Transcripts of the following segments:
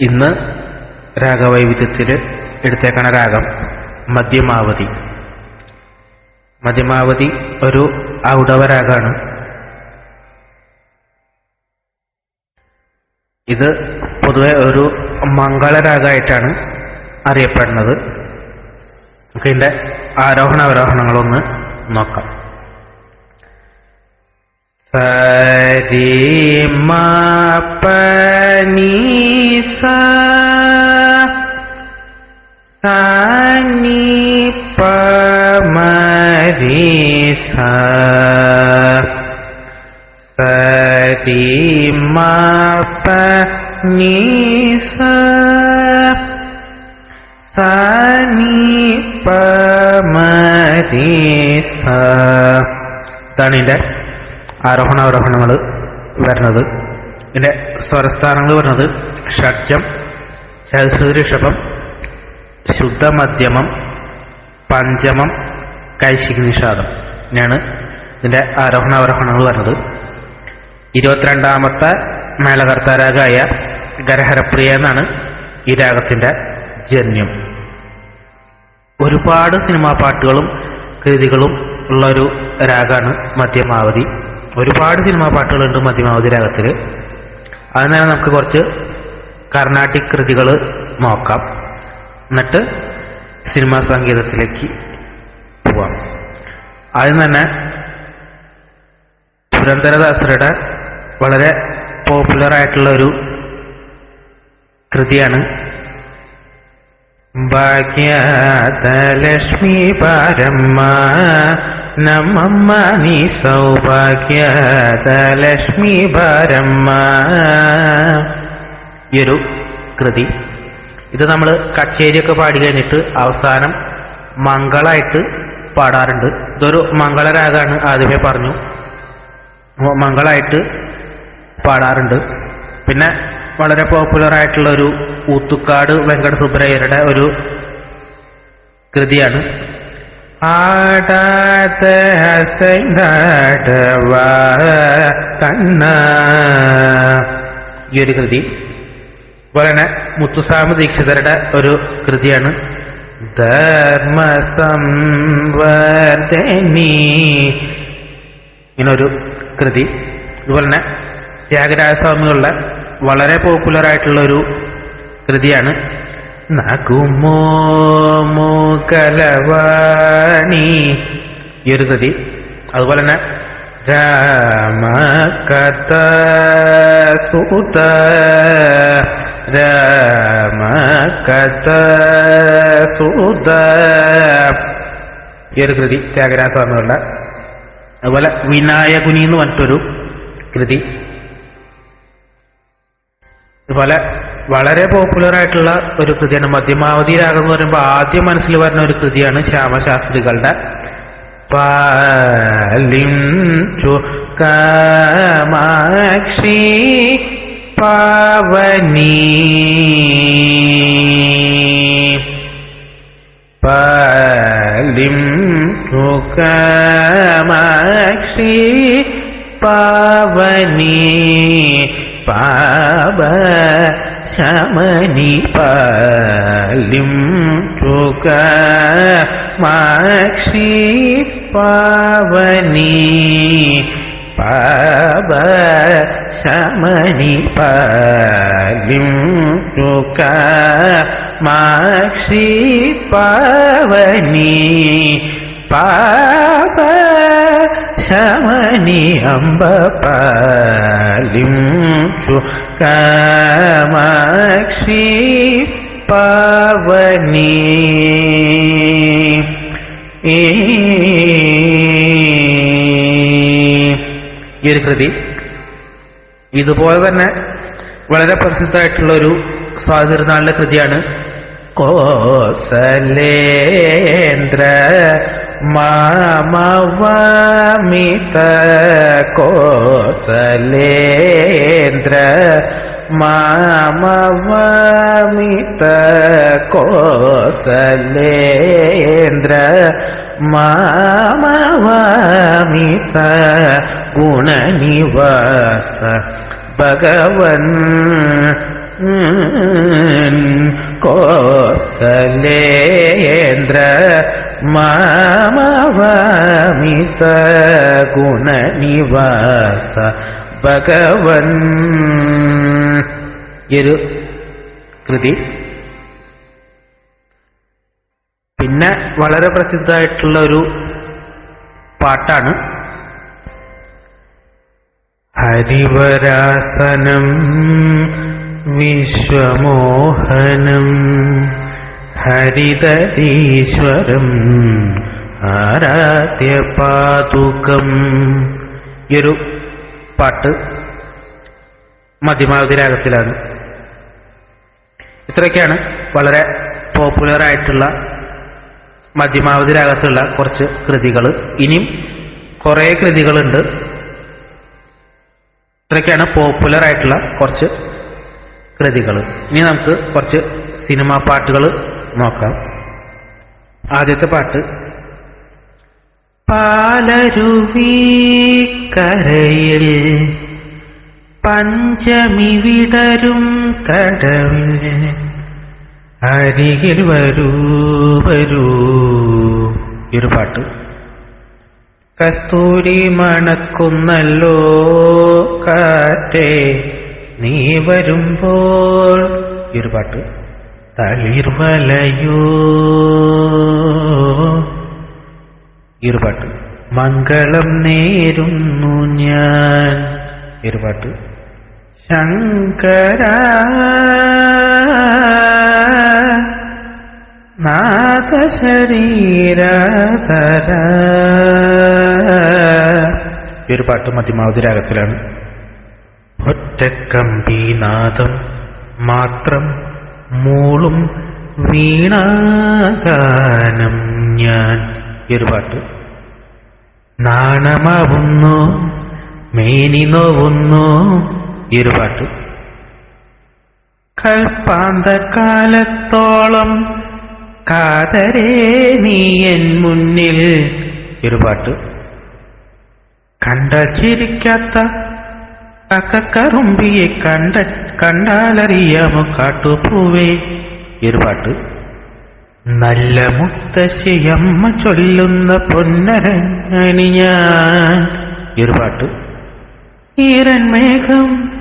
ഇന്ന് രാഗവൈവിധ്യത്തിൽ എടുത്തേക്കണ രാഗം. മധ്യമാവതി മധ്യമാവതി ഒരു ഔഡവ രാഗമാണ് ഇത് പൊതുവെ ഒരു മംഗളരാഗമായിട്ടാണ് അറിയപ്പെടുന്നത്. നമുക്ക് ഇതിന്റെ ആരോഹണ അവരോഹണങ്ങളൊന്ന് നോക്കാം. सरी मनी सा ആരോഹണ അവരോഹണങ്ങൾ വരുന്നത്. ഇതിന്റെ സ്വരസ്ഥാനങ്ങൾ വരുന്നത്. ഷഡ്ജം ചതുശ്രുതി ശുദ്ധമധ്യമം പഞ്ചമം കൈശിക നിഷാദം. ഇങ്ങനെയാണ് ഇതിന്റെ ആരോഹണ അവരോഹണങ്ങൾ വരുന്നത്. ഇരുപത്തിരണ്ടാമത്തെ മേളകർത്താരാഗായ ഗരഹരപ്രിയ എന്നാണ് ഈ രാഗത്തിന്റെ ജന്യം. ഒരുപാട് സിനിമാ പാട്ടുകളും കൃതികളും ഉള്ള ഒരു രാഗമാണ് മധ്യമാവധി. ഒരുപാട് സിനിമാ പാട്ടുകളുണ്ട് മധ്യമാവധി അത് തന്നെ നമുക്ക് കുറച്ച് കർണാട്ടിക് കൃതികൾ നോക്കാം. എന്നിട്ട് സിനിമാ സംഗീതത്തിലേക്ക് പോവാം. ആദ്യം തന്നെ പുരന്തരദാസരുടെ വളരെ പോപ്പുലർ ആയിട്ടുള്ള ഒരു കൃതിയാണ് ഭാഗ്യലക്ഷ്മി പാരമ്മ. നമ്മമ്മ നീ സൗഭാഗ്യ భారమ్మ ഈ ഒരു കൃതി. ഇത് നമ്മൾ കച്ചേരിയൊക്കെ പാടി കഴിഞ്ഞിട്ട് അവസാനം മംഗളായിട്ട് പാടാറുണ്ട്. ഇതൊരു മംഗളരാഗാണ് ആദ്യമേ പറഞ്ഞു. മംഗളായിട്ട് പാടാറുണ്ട്. പിന്നെ വളരെ പോപ്പുലർ ആയിട്ടുള്ള ഒരു ഊത്തുക്കാട് വെങ്കട സുബ്രയ്യരുടെ ഒരു കൃതിയാണ്. ആടാത്ത ഹസൈനാടവ കണ്ണ. ഈ ഒരു കൃതി തന്നെ മുത്തുസ്വാമി ദീക്ഷിതരുടെ ഒരു കൃതിയാണ്. ധർമ്മസംവർദ്ധനി ഇങ്ങനൊരു കൃതി. അതുപോലെ തന്നെ ത്യാഗരാജസ്വാമികളുടെ വളരെ പോപ്പുലർ ആയിട്ടുള്ള ഒരു കൃതിയാണ്. നകുമോ ഈ ഒരു കൃതി. അതുപോലെ തന്നെ രാമകഥ സുത. രാമകഥ സുത. ഈ ഒരു കൃതി ത്യാഗരാജസ്വാമികളുടെ അതുപോലെ വിനായകുനി എന്ന് പറഞ്ഞിട്ടൊരു കൃതി. അതുപോലെ വളരെ പോപ്പുലർ ആയിട്ടുള്ള ഒരു കൃതിയാണ് മധ്യമാവധി രാഗം എന്ന് പറയുമ്പോൾ ആദ്യം മനസ്സിൽ വരുന്ന ഒരു കൃതിയാണ് ശ്യാമശാസ്ത്രികളുടെ പാലിം പവനി പാവനി പാലിം ചുക്കമാക്ഷി പാവനി പാപ ശമനി പാലിം തുക മാക്ഷി പാവനി. പാവ ശമനി പാലിം തുക മാക്ഷി പാവനി. പാപ ശമനി അമ്പ പാലിം കാമാക്ഷി പാവനി. ഈ ഒരു കൃതി ഇതുപോലെ തന്നെ വളരെ പ്രസിദ്ധമായിട്ടുള്ള ഒരു സ്വാതിരുന്നാളിന്റെ കൃതിയാണ്. കോസലേന്ദ്ര മാമവാമിത കോസലേന്ദ്ര മാമവാമിത കോസലേന്ദ്ര മാമവാമിത ഗുണനിവാസ ഭഗവൻ കോസലേന്ദ്ര മാമവാമിത ഗുണനിവാസ ഭഗവൻ. ഒരു കൃതി? പിന്നെ വളരെ പ്രസിദ്ധമായിട്ടുള്ള ഒരു പാട്ടാണ് ഹരിവരാസനം വിശ്വമോഹനം. ഹരിതരീശ്വരം ആരാധ്യപാതുകം ഈ ഒരു പാട്ട് മധ്യമാവധി രാഗത്തിലാണ്. ഇത്രയൊക്കെയാണ് വളരെ പോപ്പുലർ ആയിട്ടുള്ള മധ്യമാവധി രാഗത്തുള്ള കുറച്ച് കൃതികൾ. ഇനിയും കുറേ കൃതികളുണ്ട്. ഇത്രയൊക്കെയാണ് പോപ്പുലർ ആയിട്ടുള്ള കുറച്ച് കൃതികൾ. ഇനി നമുക്ക് കുറച്ച് സിനിമാ പാട്ടുകൾ നോക്കാം. ആദ്യത്തെ പാട്ട്. പാലരുവി കരയിൽ പഞ്ചമി വിടരും കടവിൽ അരികിൽ വരൂ വരൂ. ഈ ഒരു പാട്ട്. കസ്തൂരി മണക്കുന്നല്ലോ കാറ്റേ നീ വരുമ്പോൾ ഈ ഒരു പാട്ട്. തളിർവലയോ? ഒരു മംഗളം നേരുന്നു ഞാൻ. ഇരുപാട്ട്. ശങ്കര നാദശരീരധര. ഒരു പാട്ട് മധ്യമാവധി രാഗത്തിലാണ്. ഒറ്റക്കമ്പീനാദം മാത്രം മൂളും വീണാഗാനം ഞാൻ. ഈ പാട്ട്. നാണമാവുന്നു മേനി നോവുന്നു. ഈ പാട്ട്. കാതരേ നീ എൻ മുന്നിൽ. ഒരു പാട്ട്. കണ്ട ചിരിക്കാത്ത കക്കറുമ്പിയെ കണ്ട കണ്ടാലറിയാമോ കാട്ടുപൂവേ? ഒരു പാട്ട്. നല്ല മുത്തശ്ശിയമ്മ ചൊല്ലുന്ന പൊന്നരങ്ങണി ഞാൻ. ഒരു പാട്ട്. ഈരൻ മേഘം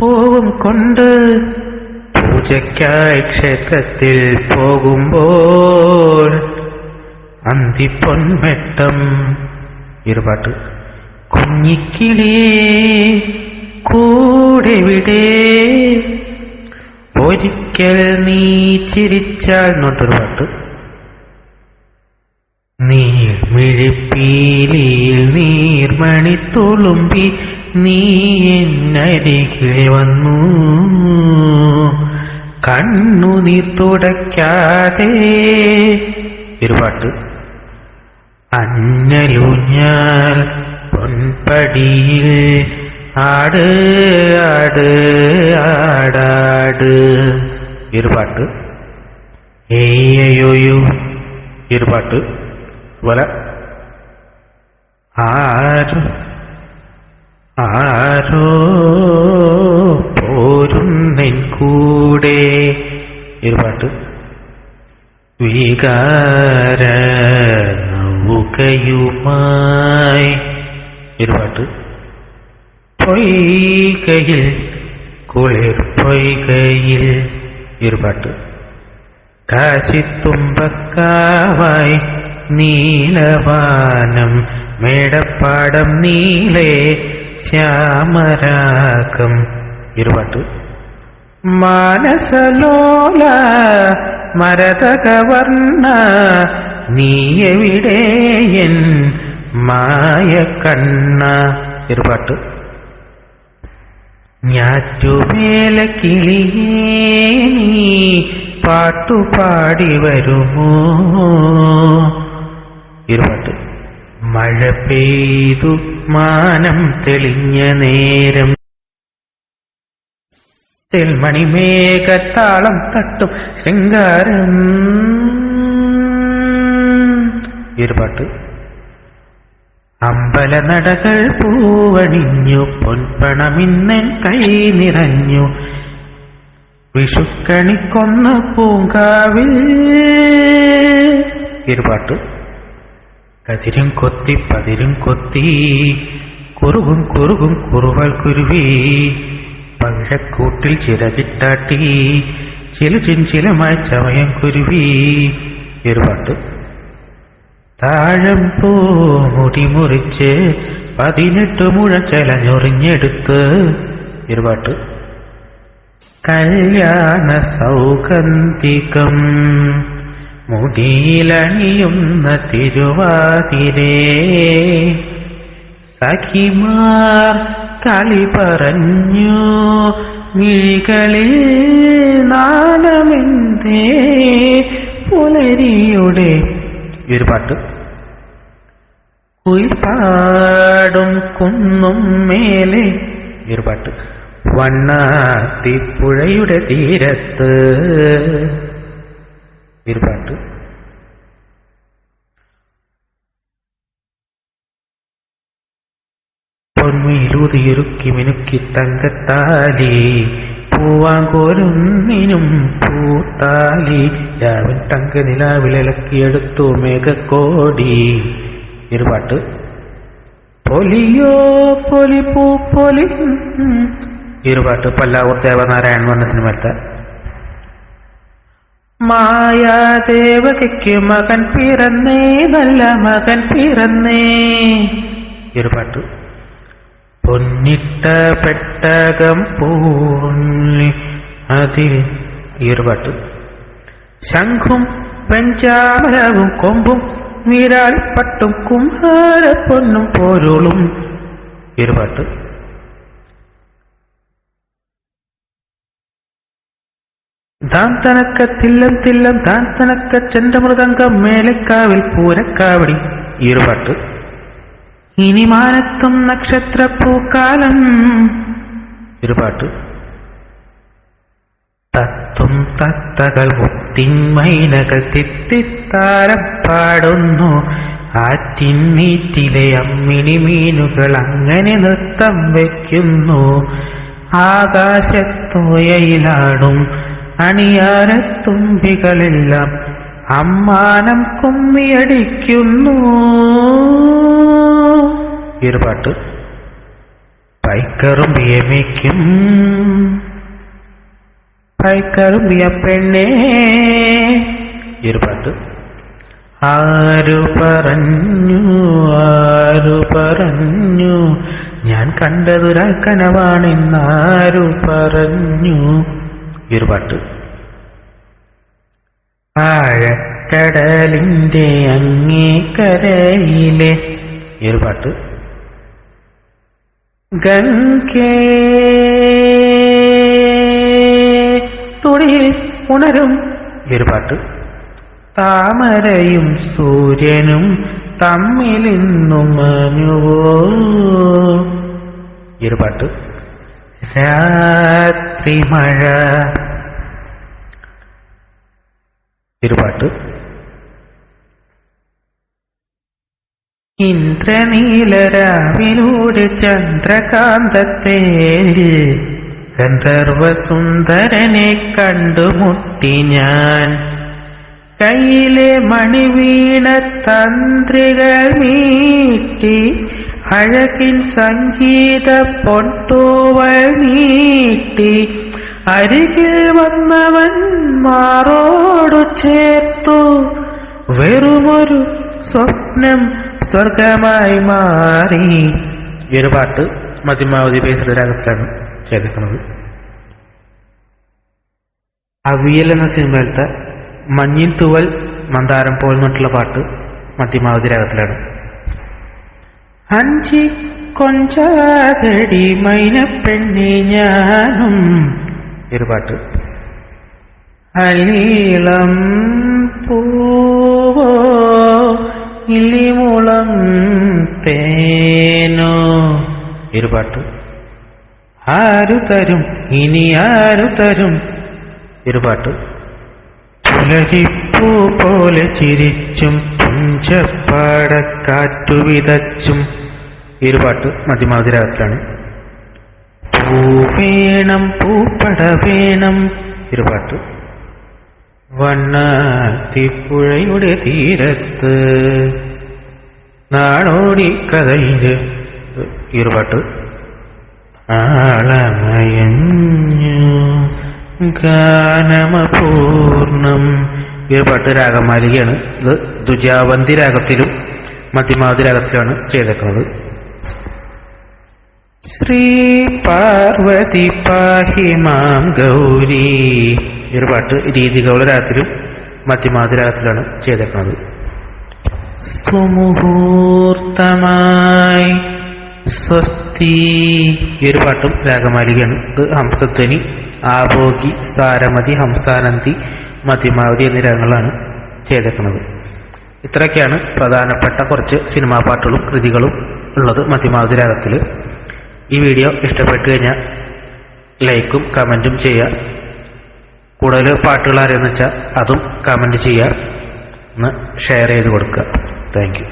പൂവും കൊണ്ട് പൂജയ്ക്കായി ക്ഷേത്രത്തിൽ പോകുമ്പോൾ അന്തിപ്പൊന്മെട്ടം ഈ ഒരു പാട്ട്. കുഞ്ഞിക്കിളിയേ കൂടെവിടെ? ഒരിക്കൽ നീ ചിരിച്ചാൽ എന്നൊട്ടൊരു പാട്ട്. നീർമിഴിപ്പീലിയിൽ നീർമണി തുളുമ്പി നീ എന്നരികിൽ വന്നു. കണ്ണു നീർ തുടയ്ക്കാതെ. ഒരു പാട്ട്. അഞ്ഞലൂഞ്ഞാൽ പൊൻപടിയിൽ ആട് ആട് ആടാട്. ഈ ഒരു പാട്ട്. ഏയോയു ഈ ആരോ ആരോ പോരുന്നെൻ കൂടെ. ഇരുപാട്ട് വികാര നൗകയുമായി ഒരു പാട്ട്. പൊയ്കയിൽ കുളിർ പൊയ്കയിൽ ഒരു പാട്ട്. കാശിത്തുമ്പക്കാവായി നീലവാനം മേടപ്പാടം നീലേ ശ്യാമരാഗം ഈ ഒരു പാട്ട്. മാനസലോല മരതകവർണ നീ മായ കണ്ണ. ഒരു പാട്ട്. ഞാറ്റുവേല കിളിയേ നീ പാട്ടുപാടി വരുമോ? ഒരു പാട്ട്. മഴ പെയ്തു മാനം തെളിഞ്ഞ നേരം. തെൽമണിമേഘത്താളം തട്ടും ശൃംഗാരം. ഒരു പാട്ട്. അമ്പലനടകൾ പൂവണിഞ്ഞു പൊൻപണമിന്നൻ കൈ നിറഞ്ഞു. വിഷുക്കണിക്കൊന്ന പൂങ്കാവിൽ. ഇരുപാട്ട് കതിരും കൊത്തി പതിരും കൊത്തി കുറുകും കുറുകും കുറുവൽ കുരുവി. പഴക്കൂട്ടിൽ ചിറകിട്ടാട്ടി ചിലു ചിലമായി ചമയം കുരുവി. ഇരുപാട്ട് താഴം പോ മുടി മുറിച്ച് പതിനെട്ട് മുഴച്ചലഞ്ഞൊറിഞ്ഞെടുത്ത് ഇരുപാട്ട്. കല്യാണ സൗഗന്ധികം മുടിയിലണിയുന്ന തിരുവാതിരേ. സഖിമാർ കളി പറഞ്ഞു വിഴികളിൽ നാണമെന്തേ? പുലരിയുടെ. ഒരു പാട്ട് കുയിൽപ്പാടും കുന്നും മേലെ. ഈ ഒരു പാട്ട്. വണ്ണാത്തിപ്പുഴയുടെ തീരത്ത്. ഈ ഒരു പാട്ട്. പൊന്മയിലൂതിയൊരുക്കി മിനുക്കി തങ്കത്താലി. പൂവാങ്കോരുന്നിനും പൂത്താലി. രാവിൻ തങ്ക നിലാവിലക്കിയെടുത്തു മേഘക്കോടി. ഇരുപാട്ട് പൊലിയോ പൊലി പൂ പൊലി. ഇരുപാട്ട് പല്ലാവൂർ ദേവനാരായണൻ വന്ന സിനിമത്തെ മായാദേവകയ്ക്ക് മകൻ പിറന്നേ നല്ല മകൻ പിറന്നേ. ഈ ഒരു പാട്ട് പൊന്നിട്ട പെട്ടകം പൂണ്ണി അതിൽ ഈ ഒരു പാട്ട് ശംഖും പഞ്ചാമരവും കൊമ്പും വീരാളിപ്പട്ടും കുമ്ഹാര പൊന്നും പോരോളും പാട്ട്? താൻ തനക്ക തില്ലം തില്ലം താൻ തനക്ക ചെണ്ടമൃതംഗം മേലക്കാവിൽ പൂരക്കാവടി. ഈർപാട്ട് ഇനി മാനത്തും നക്ഷത്രപ്പൂക്കാലം. ഒരു പാട്ട്? തത്തും തത്തകൾ മുത്തിന്മൈനകൾ തിത്തിത്താരം. പാടുന്നു. ആ തിന്നീറ്റിലെ അമ്മിണി മീനുകൾ അങ്ങനെ നൃത്തം വയ്ക്കുന്നു. ആകാശത്തോയയിലാടും അണിയാരത്തുമ്പികളെല്ലാം അമ്മാനം കുമ്മിയടിക്കുന്നു. ഈ പാട്ട് പൈക്കറും ബിയമയ്ക്കും പൈക്കറും ബിയ പെണ്ണേ. ഈ പാട്ട് ആരു പറഞ്ഞു ആരു പറഞ്ഞു? ഞാൻ കണ്ടതൊരാൾ കനവാണെന്നാരു പറഞ്ഞു? ഈ ഒരു പാട്ട്. ആഴക്കടലിന്റെ അങ്ങേക്കരയിലെ ഈ ഒരു പാട്ട്. ഗംഗേ തുടിയിൽ ഉണരും ഈ ഒരു പാട്ട്. താമരയും സൂര്യനും തമ്മിലിന്നും മനുവോ ഈ ഒരു പാട്ട്. രാത്രി മഴ. ഈ ഒരു പാട്ട്. ഇന്ദ്രനീലരാവിലൂടെ ചന്ദ്രകാന്തത്തെ ഗന്ധർവസുന്ദരനെ കണ്ടുമുട്ടി ഞാൻ. കയ്യിലെ മണിവീണ തന്ത്രികൾ നീറ്റി അഴകിൻ സംഗീത പൊട്ടോവൾ നീട്ടി. അരികിൽ വന്നവൻ മാറോടു ചേർത്തു. വെറുമൊരു സ്വപ്നം സ്വർഗമായി മാറി. ഈ ഒരു പാട്ട് മതിമാവതി ബേസിലാണ് ചേർക്കുന്നത്. അവിയൽ എന്ന സിനിമയിലത്തെ മഞ്ഞിൻ തുവൽ മന്ദാരം പോൽ എന്നിട്ടുള്ള പാട്ട് മധ്യമാവധി രാഗത്തിലാണ്. അഞ്ചി കൊഞ്ചാതടി മൈനപ്പെണ്ണി ഞാനും ഒരു പാട്ട്. അലീളം പൂവോ ഇല്ലിമുളം തേനോ ഒരു പാട്ട്. ആരു തരും ഇനി ആരു തരും ഒരു പാട്ട്. പുലരിപ്പൂ പോലെ ചിരിച്ചും പുഞ്ചപ്പാടക്കാറ്റു വിതച്ചും ഈ ഒരു പാട്ട് മധ്യമാതിരാത്രിയാണ് പൂ വേണം പൂപ്പട വേണം ഒരു പാട്ട്. വണ്ണാത്തിപ്പുഴയുടെ തീരത്ത് നാടോടി കഥയിൽ. ഈ ഒരു പാട്ട്. ആളമയഞ്ഞു. ഗാനമപൂർണം ഈ പാട്ട് രാഗമാലികയാണ്. ഇത് ദുജാവന്തി രാഗത്തിലും മധ്യമാവതി രാഗത്തിലാണ് ചെയ്തേക്കുന്നത്. ശ്രീ പാർവതി പാഹി മാം ഗൗരി. ഈ ഒരു പാട്ട് രീതികളുടെ രാഗത്തിലും മധ്യമാവതി രാഗത്തിലാണ് ചെയ്തേക്കുന്നത്. സ്വസ്തി. ഈ ഒരു പാട്ടും രാഗമാലികയാണ്. ഇത് ഹംസധ്വനി ആഭോഗി സാരമതി ഹംസാനന്തി മധ്യമാവതി എന്നീ രംഗങ്ങളാണ് ചെയ്തേക്കുന്നത്. ഇത്രയൊക്കെയാണ് പ്രധാനപ്പെട്ട കുറച്ച് സിനിമാ പാട്ടുകളും കൃതികളും ഉള്ളത് മധ്യമാവതി രാഗത്തിൽ ഈ വീഡിയോ ഇഷ്ടപ്പെട്ടു കഴിഞ്ഞാൽ ലൈക്കും കമന്റും ചെയ്യുക. കൂടുതൽ പാട്ടുകൾ അറിയാമെന്ന് വെച്ചാൽ അതും കമന്റ് ചെയ്യുക. ഒന്ന് ഷെയർ ചെയ്ത് കൊടുക്കുക. താങ്ക്